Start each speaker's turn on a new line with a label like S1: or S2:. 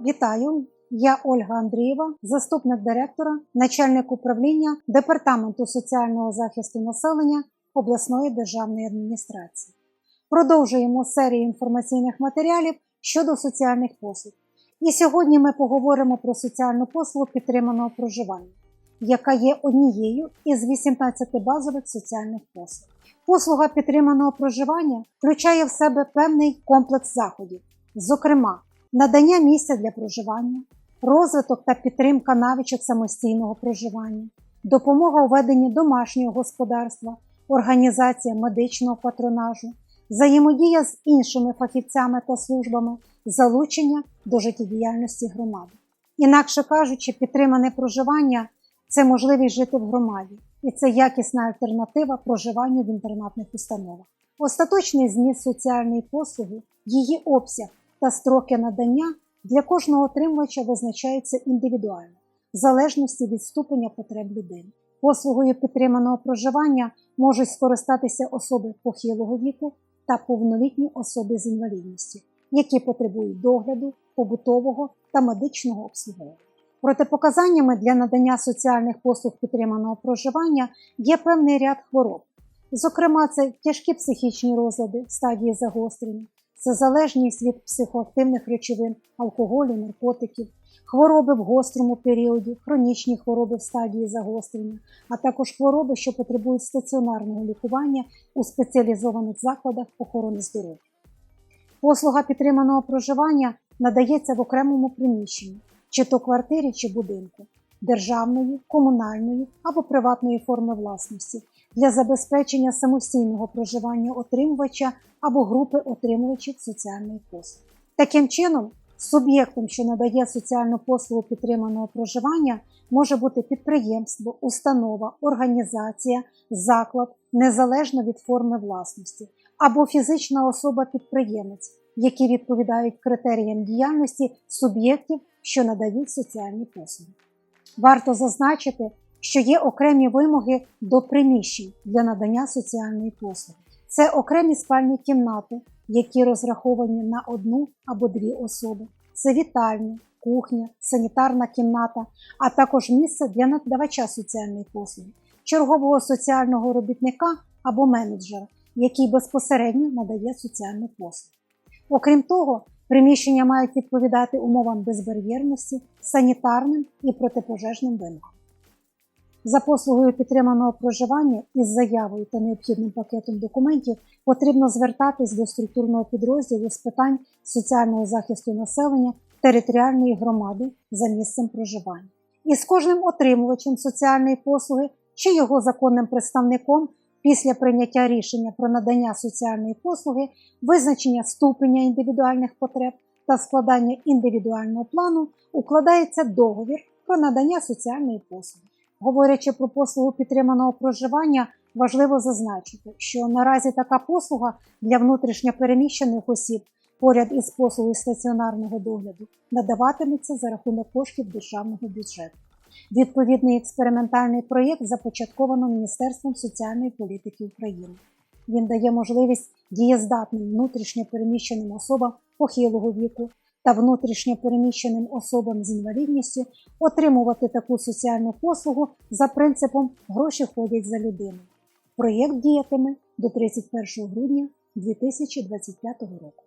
S1: Вітаю! Я Ольга Андрієва, заступник директора, начальник управління Департаменту соціального захисту населення обласної державної адміністрації. Продовжуємо серію інформаційних матеріалів щодо соціальних послуг. І сьогодні ми поговоримо про соціальну послугу підтриманого проживання, яка є однією із 18 базових соціальних послуг. Послуга підтриманого проживання включає в себе певний комплекс заходів, зокрема, надання місця для проживання, розвиток та підтримка навичок самостійного проживання, допомога у веденні домашнього господарства, організація медичного патронажу, взаємодія з іншими фахівцями та службами, залучення до життєдіяльності громади. Інакше кажучи, підтримане проживання це можливість жити в громаді, і це якісна альтернатива проживанню в інтернатних установах. Остаточний зміст соціальної послуги, її обсяг та строки надання для кожного отримувача визначаються індивідуально, в залежності від ступеня потреб людини. Послугою підтриманого проживання можуть скористатися особи похилого віку та повнолітні особи з інвалідністю, які потребують догляду, побутового та медичного обслуговування. Протипоказаннями для надання соціальних послуг підтриманого проживання є певний ряд хвороб. Зокрема, це тяжкі психічні розлади стадії загострення, це залежність від психоактивних речовин, алкоголю, наркотиків, хвороби в гострому періоді, хронічні хвороби в стадії загострення, а також хвороби, що потребують стаціонарного лікування у спеціалізованих закладах охорони здоров'я. Послуга підтриманого проживання надається в окремому приміщенні, чи то квартирі, чи будинку, державної, комунальної або приватної форми власності для забезпечення самостійного проживання отримувача або групи отримувачів соціальної послуги. Таким чином, суб'єктом, що надає соціальну послугу підтриманого проживання, може бути підприємство, установа, організація, заклад незалежно від форми власності, або фізична особа-підприємець, які відповідають критеріям діяльності суб'єктів, що надають соціальні послуги. Варто зазначити, що є окремі вимоги до приміщень для надання соціальної послуги. Це окремі спальні кімнати, які розраховані на одну або дві особи. Це вітальня, кухня, санітарна кімната, а також місце для надавача соціальної послуги, чергового соціального робітника або менеджера, який безпосередньо надає соціальну послугу. Окрім того, приміщення мають відповідати умовам безбар'єрності, санітарним і протипожежним вимогам. За послугою підтриманого проживання із заявою та необхідним пакетом документів потрібно звертатись до структурного підрозділу з питань соціального захисту населення територіальної громади за місцем проживання. І з кожним отримувачем соціальної послуги чи його законним представником після прийняття рішення про надання соціальної послуги, визначення ступеня індивідуальних потреб та складання індивідуального плану укладається договір про надання соціальної послуги. Говорячи про послугу підтриманого проживання, важливо зазначити, що наразі така послуга для внутрішньопереміщених осіб поряд із послугою стаціонарного догляду надаватиметься за рахунок коштів державного бюджету. Відповідний експериментальний проєкт започатковано Міністерством соціальної політики України. Він дає можливість дієздатним внутрішньопереміщеним особам похилого віку та внутрішньо переміщеним особам з інвалідністю отримувати таку соціальну послугу за принципом гроші ходять за людину. Проєкт діятиме до 31 грудня 2025 року.